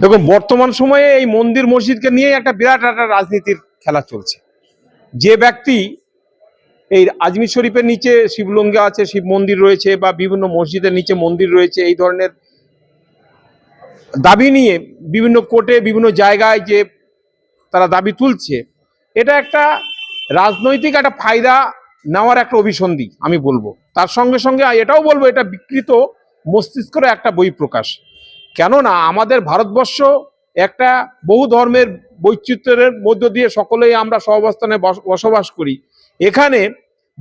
দেখুন, বর্তমান সময়ে এই মন্দির মসজিদকে নিয়ে একটা বিরাট একটা রাজনীতির খেলা চলছে। যে ব্যক্তি এই আজমির শরীফের নিচে শিবলঙ্গা আছে, শিব মন্দির রয়েছে বা বিভিন্ন মসজিদের নিচে মন্দির রয়েছে, এই ধরনের দাবি নিয়ে বিভিন্ন কোর্টে, বিভিন্ন জায়গায় যে তারা দাবি তুলছে, এটা একটা রাজনৈতিক একটা ফায়দা নেওয়ার একটা অভিসন্ধি, আমি বলব। তার সঙ্গে সঙ্গে এটাও বলব, এটা বিকৃত মস্তিষ্কের একটা বই প্রকাশ কেননা আমাদের ভারতবর্ষ একটা বহু ধর্মের বৈচিত্র্যের মধ্য দিয়ে সকলেই আমরা সহাবস্থানে বস- বসবাস করি। এখানে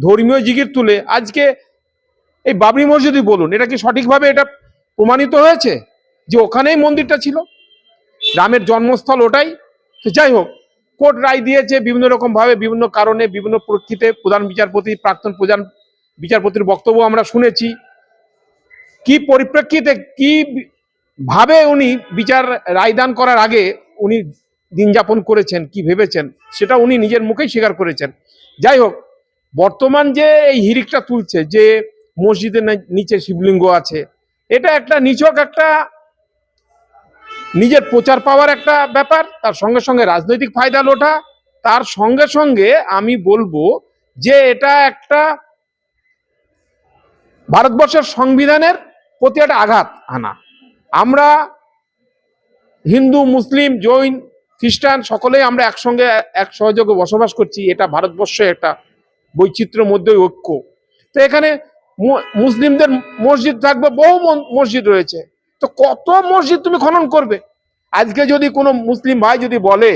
ধর্মীয় জিগির তুলে আজকে এই বাবরি মসজিদই বলুন, এটা কি সঠিকভাবে এটা প্রমাণিত হয়েছে যে ওখানেই মন্দিরটা ছিল? রামের জন্মস্থল ওটাই? তো যাই হোক, কোর্ট রায় দিয়েছে বিভিন্ন রকম ভাবে বিভিন্ন কারণে, বিভিন্ন প্রেক্ষিতে প্রধান বিচারপতি, প্রাক্তন প্রধান বিচারপতির বক্তব্য আমরা শুনেছি। কি পরিপ্রেক্ষিতে কি ভাবে উনি বিচার রায়দান করার আগে উনি দিন যাপন করেছেন, কি ভেবেছেন, সেটা উনি নিজের মুখেই স্বীকার করেছেন। যাই হোক, বর্তমান যে এই হিরিকটা তুলছে, যে মসজিদের নিচে শিবলিঙ্গ আছে, এটা একটা নিছক একটা নিজের প্রচার পাওয়ার একটা ব্যাপার, তার সঙ্গে সঙ্গে রাজনৈতিক ফায়দা লোটা। তার সঙ্গে সঙ্গে আমি বলব যে এটা একটা ভারতবর্ষের সংবিধানের প্রতি একটা আঘাত আনা। আমরা হিন্দু, মুসলিম, জৈন, খ্রিস্টান সকলেই আমরা একসঙ্গে এক সহযোগে বসবাস করছি। এটা ভারতবর্ষে একটা বৈচিত্র্যের মধ্যে ঐক্য। তো এখানে মুসলিমদের মসজিদ থাকবে, বহু মসজিদ রয়েছে। তো কত মসজিদ তুমি খনন করবে? আজকে যদি কোনো মুসলিম ভাই যদি বলে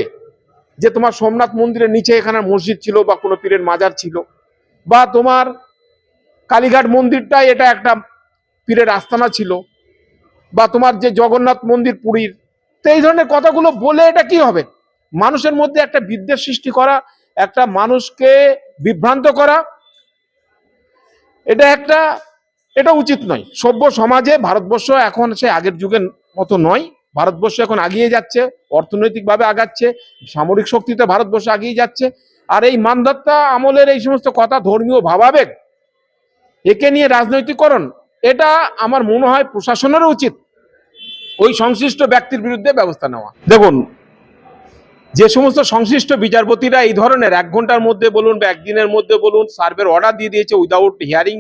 যে তোমার সোমনাথ মন্দিরের নিচে এখানে মসজিদ ছিল বা কোনো পীরের মাজার ছিল বা তোমার কালীঘাট মন্দিরটা এটা একটা পীরের আস্তানা ছিল বা তোমার যে জগন্নাথ মন্দির পুরীর, তো এই ধরনের কথাগুলো বলে এটা কি হবে? মানুষের মধ্যে একটা বিদ্বেষ সৃষ্টি করা, একটা মানুষকে বিভ্রান্ত করা, এটা একটা, এটা উচিত নয়। সভ্য সমাজে ভারতবর্ষ এখন সে আগের যুগের মতো নয়। ভারতবর্ষ এখন আগিয়ে যাচ্ছে, অর্থনৈতিকভাবে আগাচ্ছে, সামরিক শক্তিতে ভারতবর্ষ আগিয়ে যাচ্ছে। আর এই মানধাত্তা আমলের এই সমস্ত কথা ধর্মীয় ভাবাবেগ, একে নিয়ে রাজনৈতিকরণ এটা আমার মনে হয় প্রশাসনেরও উচিত ওই সংশ্লিষ্ট ব্যক্তির বিরুদ্ধে ব্যবস্থা নেওয়া। দেখুন, যে সমস্ত সংশ্লিষ্ট বিচারপতিরা এই ধরনের এক ঘণ্টার মধ্যে বলুন বা একদিনের মধ্যে বলুন সার্ভের অর্ডার দিয়ে দিয়েছে without hearing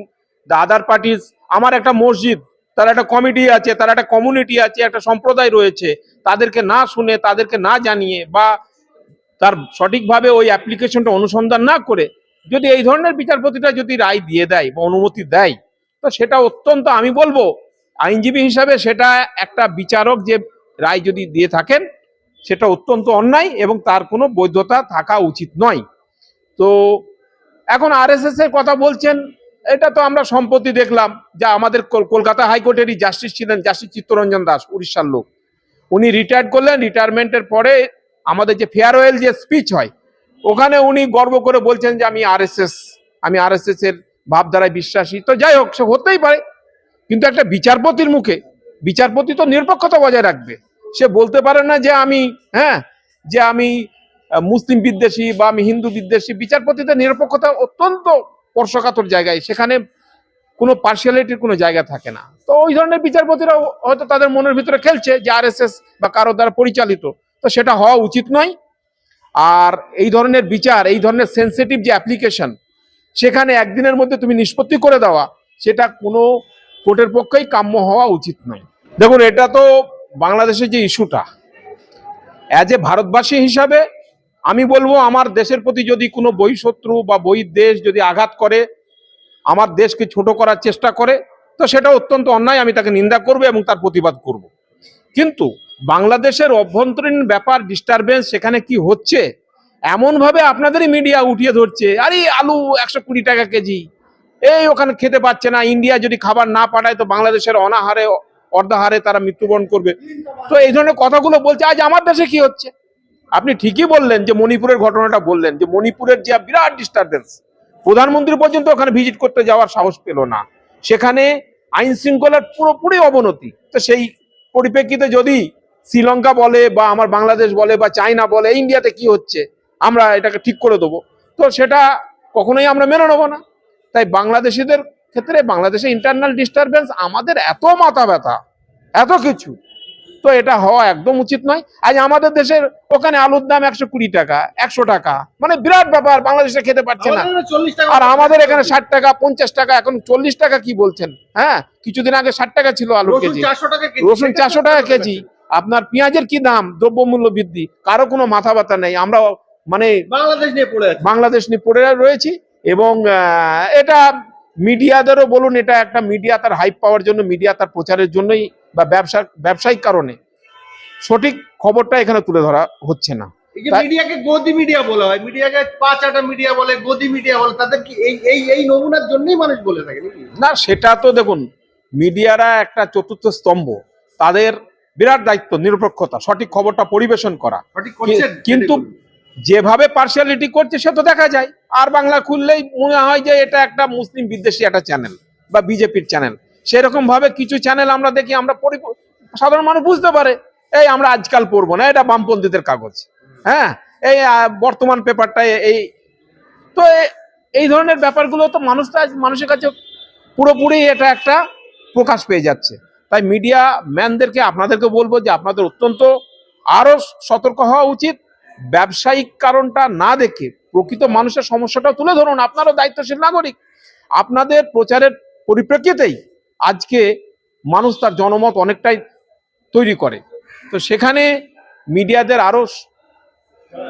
the other parties আমার একটা মসজিদ, তার একটা কমিটি আছে, তার একটা কমিউনিটি আছে, একটা সম্প্রদায় রয়েছে, তাদেরকে না শুনে, তাদেরকে না জানিয়ে বা তার সঠিকভাবে ওই অ্যাপ্লিকেশনটা অনুসন্ধান না করে যদি এই ধরনের বিচারপতিটা যদি রায় দিয়ে দেয় বা অনুমতি দেয় তো সেটা অত্যন্ত, আমি বলব, আইনজীবী হিসাবে সেটা একটা বিচারক যে রায় যদি দিয়ে থাকেন, সেটা অত্যন্ত অন্যায় এবং তার কোনো বৈধতা থাকা উচিত নয়। তো এখন আরএসএস এর কথা বলছেন, এটা তো আমরা সম্প্রতি দেখলাম যা আমাদের কল- কলকাতা হাইকোর্টেরই জাস্টিস ছিলেন জাস্টিস চিত্তরঞ্জন দাস, উড়িষ্যার লোক। উনি রিটায়ার্ড করলেন রিটায়ারমেন্টের পরে আমাদের যে ফেয়ারওয়েল যে স্পিচ হয়, ওখানে উনি গর্ব করে বলছেন যে আমি আরএসএস আমি আরএসএস এর ভাবধারায় বিশ্বাসী। তো যাই হোক, সে হতেই পারে। কিন্তু একটা বিচারপতির মুখে, বিচারপতি তো নিরপেক্ষতা বজায় রাখবে। সে বলতে পারে না যে আমি হ্যাঁ যে আমি মুসলিম বিদ্বেষী বা আমি হিন্দু বিদ্বেষী। বিচারপতিদের নিরপেক্ষতা অত্যন্ত স্পর্শকাতর জায়গায়। সেখানে কোনো পার্সিয়ালিটির কোনো জায়গা থাকে না। তো ওই ধরনের বিচারপতিরা হয়তো তাদের মনের ভিতরে খেলছে যে আরএসএস বা কারও দ্বারা পরিচালিত। তো সেটা হওয়া উচিত নয়। আর এই ধরনের বিচার, এই ধরনের সেন্সিটিভ যে অ্যাপ্লিকেশন সেখানে একদিনের মধ্যে তুমি নিষ্পত্তি করে দেওয়া, সেটা কোনো কোর্টের পক্ষেই কাম্য হওয়া উচিত নয়। দেখুন, এটা তো বাংলাদেশের যে ইস্যুটা অ্যাজ এ ভারতবাসী হিসাবে আমি বলব, আমার দেশের প্রতি যদি কোনো বহিঃশত্রু বা বহির দেশ যদি আঘাত করে, আমার দেশকে ছোট করার চেষ্টা করে, তো সেটা অত্যন্ত অন্যায়, আমি তাকে নিন্দা করব এবং তার প্রতিবাদ করব। কিন্তু বাংলাদেশের অভ্যন্তরীণ ব্যাপার ডিস্টারবেন্স সেখানে কি হচ্ছে এমনভাবে আপনাদেরই মিডিয়া উঠিয়ে ধরছে। আরে, আলু একশো কুড়ি টাকা কেজি। এই ওখানে খেতে পাচ্ছে না। ইন্ডিয়া যদি খাবার না পাঠায়, তো বাংলাদেশের অনাহারে, অর্ধাহারে তারা মৃত্যুবরণ করবে। তো এই ধরনের কথাগুলো বলছে, আজ আমার দেশে কি হচ্ছে? আপনি ঠিকই বললেন যে মণিপুরের ঘটনাটা বললেন, যে মণিপুরের যে বিরাট ডিস্টারবেন্স প্রধানমন্ত্রী পর্যন্ত ওখানে ভিজিট করতে যাওয়ার সাহস পেল না। সেখানে আইন শৃঙ্খলার পুরোপুরি অবনতি। তো সেই পরিপ্রেক্ষিতে যদি শ্রীলঙ্কা বলে বা আমার বাংলাদেশ বলে বা চায়না বলে ইন্ডিয়াতে কি হচ্ছে? আমরা এটাকে ঠিক করে দেবো। তো সেটা কখনোই আমরা মেনে নেব না। তাই বাংলাদেশিদের ক্ষেত্রে বাংলাদেশে ইন্টারনাল ডিস্টারবেন্স আমাদের এত মাথা ব্যথা এত কিছু। তো এটা হওয়া একদম উচিত নয়। আজ আমাদের দেশের ওখানে আলুর দাম একশো কুড়ি টাকা একশো টাকা। মানে বিরাট ব্যাপার বাংলাদেশে খেতে পারছে না। আর আমাদের এখানে ষাট টাকা পঞ্চাশ টাকা এখন চল্লিশ টাকা কি বলছেন? হ্যাঁ কিছুদিন আগে ষাট টাকা ছিল আলু কেজি। কেজি। রসুন চারশো টাকা কেজি। আপনার পেঁয়াজের কি দাম? দ্রব্যমূল্য বৃদ্ধি। কারও কোনো মাথা ব্যথা নেই। আমরা মানে বাংলাদেশ নিয়ে পড়ে বাংলাদেশ নিয়ে পড়ে রয়েছি এবং এটা মিডিয়াদেরও বলুন এটা একটা মিডিয়া তার হাইপ পাওয়ার জন্য মিডিয়া তার প্রচারের জন্যই বা ব্যবসা ব্যবসায়িক কারণে। সঠিক খবরটা এখানে তুলে ধরা হচ্ছে না। মিডিয়াকে গদি মিডিয়া বলা হয় মিডিয়াকে পাঁচ আটা মিডিয়া বলে গদি মিডিয়া বলে তাদের কি এই এই এই নমুনার জন্যই মানুষ বলে থাকে না সেটা তো দেখুন মিডিয়ারা একটা চতুর্থ স্তম্ভ। তাদের বিরাট দায়িত্ব নিরপেক্ষতা সঠিক খবরটা পরিবেশন করা। কিন্তু যেভাবে পার্সিয়ালিটি করছে, সে তো দেখা যায়। আর বাংলা খুললেই মনে হয় যে এটা একটা মুসলিম বিদ্বেষী একটা চ্যানেল বা বিজেপির চ্যানেল সেরকম ভাবে কিছু চ্যানেল আমরা দেখি, আমরা সাধারণ মানুষ বুঝতে পারে, এই আমরা আজকাল পড়ব না, এটা বামপন্থীদের কাগজ। হ্যাঁ এই বর্তমান পেপারটা এই। তো এই ধরনের ব্যাপারগুলো তো মানুষ তো আজ মানুষের কাছে পুরোপুরি এটা একটা প্রকাশ পেয়ে যাচ্ছে। তাই মিডিয়া ম্যানদেরকে আপনাদেরকে বলব যে আপনাদের অত্যন্ত আরও সতর্ক হওয়া উচিত। ব্যবসায়িক কারণটা না দেখে প্রকৃত মানুষের সমস্যাটা তুলে ধরুন, আপনারও দায়িত্বশীল নাগরিক। আপনাদের প্রচারের পরিপ্রেক্ষিতেই আজকে মানুষ তার জনমত অনেকটাই তৈরি করে। তো সেখানে মিডিয়াদের আরও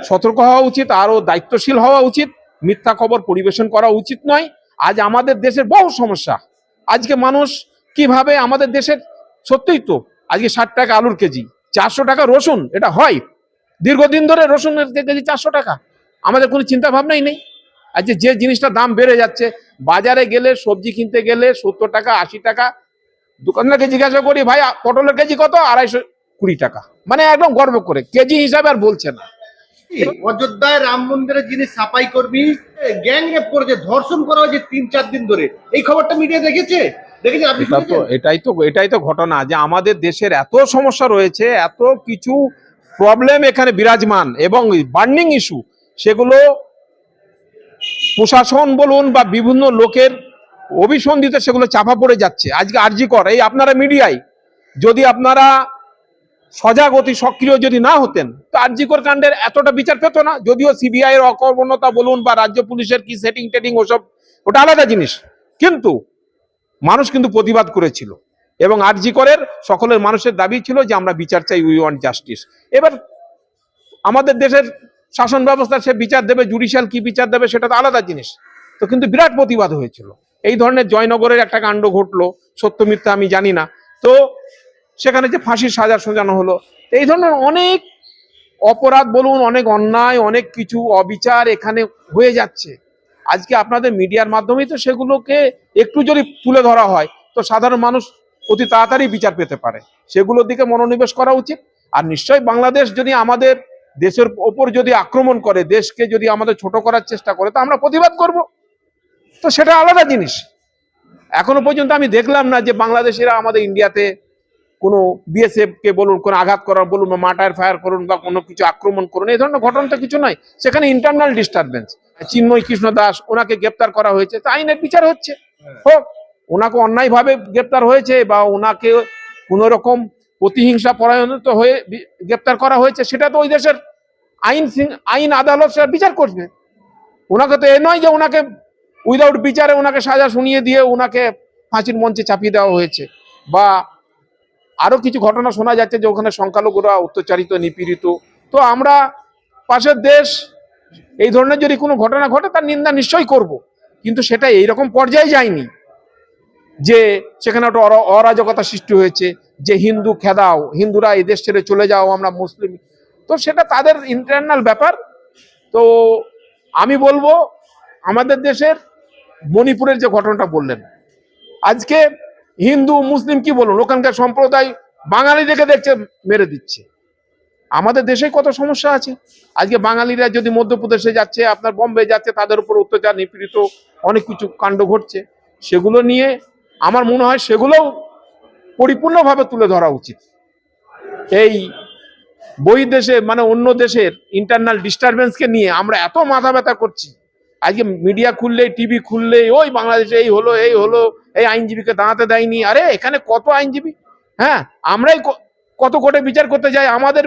সতর্ক হওয়া উচিত আরও দায়িত্বশীল হওয়া উচিত, মিথ্যা খবর পরিবেশন করা উচিত নয়। আজ আমাদের দেশের বহু সমস্যা। আজকে মানুষ কীভাবে আমাদের দেশের সত্যিই তো, আজকে ষাট টাকা আলুর কেজি, চারশো টাকা রসুন, এটা হয়। দীর্ঘদিন ধরে রসুনের কেজি চারশো টাকা। আমাদের কোনো চিন্তা ভাবনাই নেই। আজকে যে জিনিসটা দাম বেড়ে যাচ্ছে বাজারে গেলে সবজি কিনতে গেলে সত্তর টাকা আশি টাকা দোকানদারকে জিজ্ঞাসা করি ভাই পটলের কেজি কত? আড়াইশো কুড়ি টাকা। মানে একদম গর্ব করে কেজি হিসাবে আর বলছে না। অযোধ্যায় রাম মন্দিরে যিনি সাফাই কর্মী গ্যাং রেপ করেছে ধর্ষণ করা হয়েছে তিন চার দিন ধরে এই খবরটা মিডিয়া দেখেছে? এটাই তো এটাই তো ঘটনা যে আমাদের দেশের এত সমস্যা রয়েছে এত কিছু প্রবলেম এখানে বিরাজমান এবং বার্নিং ইস্যু সেগুলো প্রশাসন বলুন বা বিভিন্ন লোকের অভিসন্ধিতে সেগুলো চাপা পড়ে যাচ্ছে। আজকে আরজি কর, এই আপনারা মিডিয়ায় যদি আপনারা সজাগ অতি সক্রিয় যদি না হতেন, তো আরজিকর কাণ্ডের এতটা বিচার পেত না। যদিও সিবিআই এর অকর্মণতা বলুন বা রাজ্য পুলিশের কি সেটিং টেটিং ওসব, ওটা আলাদা জিনিস। কিন্তু মানুষ কিন্তু প্রতিবাদ করেছিল। এবং আরজি করের সকলের মানুষের দাবি ছিল যে আমরা বিচার চাই উই ওয়ান্ট জাস্টিস এবার আমাদের দেশের শাসন ব্যবস্থা, সে বিচার দেবে জুডিশিয়াল কি বিচার দেবে সেটা তো আলাদা জিনিস। তো কিন্তু বিরাট প্রতিবাদ হয়েছিল। এই ধরনের জয়নগরের একটা কাণ্ড ঘটলো, সত্য মিথ্যা আমি জানি না। তো সেখানে যে ফাঁসির সাজা সোজানো হলো এই ধরনের অনেক অপরাধ বলুন, অনেক অন্যায়, অনেক কিছু অবিচার এখানে হয়ে যাচ্ছে। আজকে আপনাদের মিডিয়ার মাধ্যমেই তো সেগুলোকে একটু যদি তুলে ধরা হয়, তো সাধারণ মানুষ অতি তাড়াতাড়ি বিচার পেতে পারে। সেগুলোর দিকে মনোনিবেশ করা উচিত। আর নিশ্চয়ই বাংলাদেশ যদি আমাদের দেশের ওপর যদি আক্রমণ করে দেশকে যদি আমাদের ছোট করার চেষ্টা করে তো আমরা প্রতিবাদ করব। তো সেটা আলাদা জিনিস। এখনও পর্যন্ত আমি দেখলাম না যে বাংলাদেশিরা আমাদের ইন্ডিয়াতে কোনো বিএসএফ কে বলুন কোনো আঘাত করার বলুন বা মার্টার ফায়ার করুন বা কোনো কিছু আক্রমণ করুন এই ধরনের ঘটনা তো কিছু নয়। সেখানে ইন্টারনাল ডিস্টারবেন্স চিন্ময় কৃষ্ণ দাস ওনাকে গ্রেপ্তার করা হয়েছে। তা আইনের বিচার হচ্ছে। হোক। ওনাকে অন্যায়ভাবে গ্রেপ্তার হয়েছে বা ওনাকে কোনো রকম প্রতিহিংসা পরায়ণত হয়ে গ্রেপ্তার করা হয়েছে, সেটা তো ওই দেশের আইন আইন আদালত সেটা বিচার করবে। ওনাকে তো এ নয় যে ওনাকে উইদাউট বিচারে ওনাকে সাজা শুনিয়ে দিয়ে ওনাকে ফাঁসির মঞ্চে চাপিয়ে দেওয়া হয়েছে। বা আরও কিছু ঘটনা শোনা যাচ্ছে যে ওখানে সংখ্যালঘুরা অত্যাচারিত নিপীড়িত। তো আমরা পাশের দেশ, এই ধরনের যদি কোনো ঘটনা ঘটে তার নিন্দা নিশ্চয়ই করব। কিন্তু সেটা এইরকম পর্যায়ে যায়নি। যে সেখানে একটা অরা- অরাজকতা সৃষ্টি হয়েছে, যে হিন্দু খেদাও, হিন্দুরা এই দেশ ছেড়ে চলে যাও, আমরা মুসলিম। তো সেটা তাদের ইন্টারনাল ব্যাপার। তো আমি বলব, আমাদের দেশের মণিপুরের যে ঘটনাটা বললেন, আজকে হিন্দু, মুসলিম কি বলুন? ওখানকার সম্প্রদায় বাঙালি বাঙালিদেরকে দেখছে, মেরে দিচ্ছে। আমাদের দেশে কত সমস্যা আছে? আজকে বাঙালিরা যদি মধ্যপ্রদেশে যাচ্ছে, আপনার বম্বে যাচ্ছে, তাদের উপর অত্যাচার, নিপীড়িত, অনেক কিছু কাণ্ড ঘটছে। সেগুলো নিয়ে আমার মনে হয় সেগুলোও পরিপূর্ণভাবে তুলে ধরা উচিত। এই বহির্দেশে মানে অন্য দেশের ইন্টারনাল ডিস্টারবেন্সকে নিয়ে আমরা এত মাথা ব্যথা করছি। আজকে মিডিয়া খুললেই টিভি খুললেই, ওই বাংলাদেশে এই হলো এই হলো, এই আইনজীবীকে দাঁড়াতে দেয়নি। আরে, এখানে কত আইনজীবী? হ্যাঁ আমরাই কত কোর্টে বিচার করতে যাই, আমাদের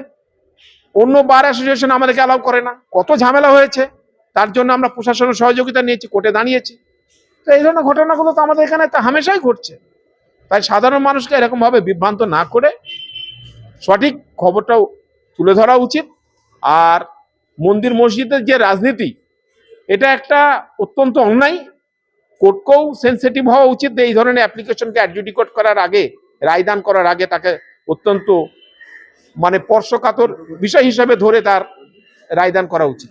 অন্য বার অ্যাসোসিয়েশন আমাদেরকে অ্যালাউ করে না। কত ঝামেলা হয়েছে, তার জন্য আমরা প্রশাসনের সহযোগিতা নিয়েছি, কোর্টে দাঁড়িয়েছি। তো এই ধরনের ঘটনাগুলো তো আমাদের এখানে তো হামেশাই ঘটছে। তাই সাধারণ মানুষকে এরকম ভাবে বিভ্রান্ত না করে সঠিক খবরটাও তুলে ধরা উচিত। আর মন্দির মসজিদের যে রাজনীতি, এটা একটা অত্যন্ত অন্যায়। কোর্টকেও সেন্সিটিভ হওয়া উচিত এই ধরনের অ্যাপ্লিকেশনকে অ্যাডজুডিকেট করার আগে, রায়দান করার আগে তাকে অত্যন্ত মানে স্পর্শকাতর বিষয় হিসাবে ধরে তার রায়দান করা উচিত।